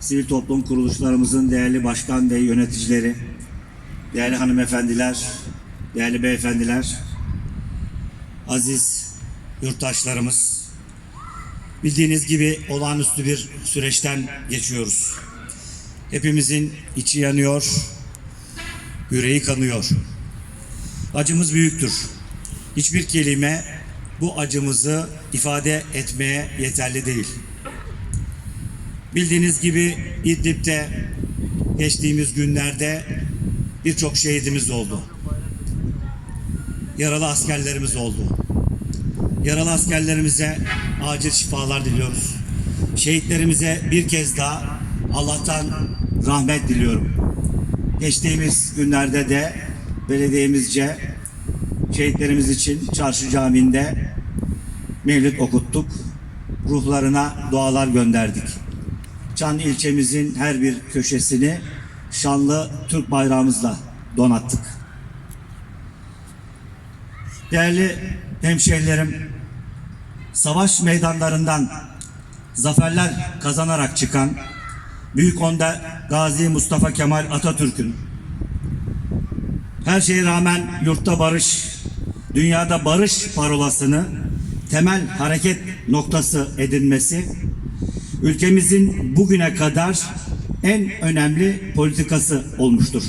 sivil toplum kuruluşlarımızın değerli başkan ve yöneticileri, değerli hanımefendiler, değerli beyefendiler, aziz yurttaşlarımız, bildiğiniz gibi olağanüstü bir süreçten geçiyoruz. Hepimizin içi yanıyor, yüreği kanıyor. Acımız büyüktür. Hiçbir kelime bu acımızı ifade etmeye yeterli değil. Bildiğiniz gibi İdlib'de geçtiğimiz günlerde birçok şehidimiz oldu. Yaralı askerlerimiz oldu. Yaralı askerlerimize acil şifalar diliyoruz. Şehitlerimize bir kez daha Allah'tan rahmet diliyorum. Geçtiğimiz günlerde de belediyemizce şehitlerimiz için Çarşı Camii'nde mevlüt okuttuk. Ruhlarına dualar gönderdik. Çan ilçemizin her bir köşesini şanlı Türk bayrağımızla donattık. Değerli hemşehrilerim, savaş meydanlarından zaferler kazanarak çıkan Büyük Onda Gazi Mustafa Kemal Atatürk'ün her şeye rağmen yurtta barış, dünyada barış parolasını temel hareket noktası edinmesi ülkemizin bugüne kadar en önemli politikası olmuştur.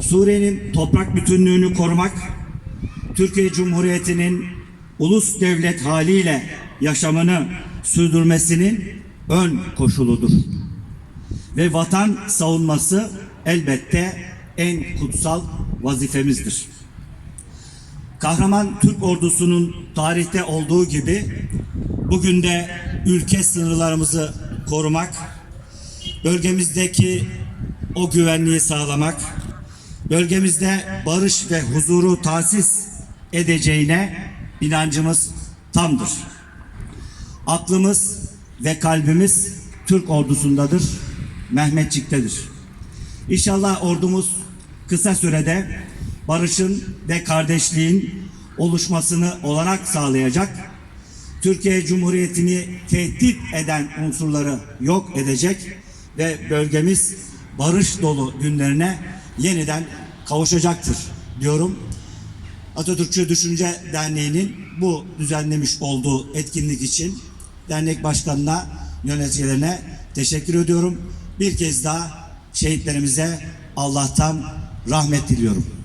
Suriye'nin toprak bütünlüğünü korumak, Türkiye Cumhuriyeti'nin ulus devlet haliyle yaşamını sürdürmesinin ön koşuludur. Ve vatan savunması elbette en kutsal vazifemizdir. Kahraman Türk ordusunun tarihte olduğu gibi bugün de ülke sınırlarımızı korumak, bölgemizdeki o güvenliği sağlamak, bölgemizde barış ve huzuru tahsis edeceğine inancımız tamdır. Aklımız ve kalbimiz Türk ordusundadır, Mehmetçik'tedir. İnşallah ordumuz kısa sürede barışın ve kardeşliğin oluşmasını olarak sağlayacak. Türkiye Cumhuriyeti'ni tehdit eden unsurları yok edecek ve bölgemiz barış dolu günlerine yeniden kavuşacaktır diyorum. Atatürkçü Düşünce Derneği'nin bu düzenlemiş olduğu etkinlik için dernek başkanına, yöneticilerine teşekkür ediyorum. Bir kez daha şehitlerimize Allah'tan rahmet diliyorum.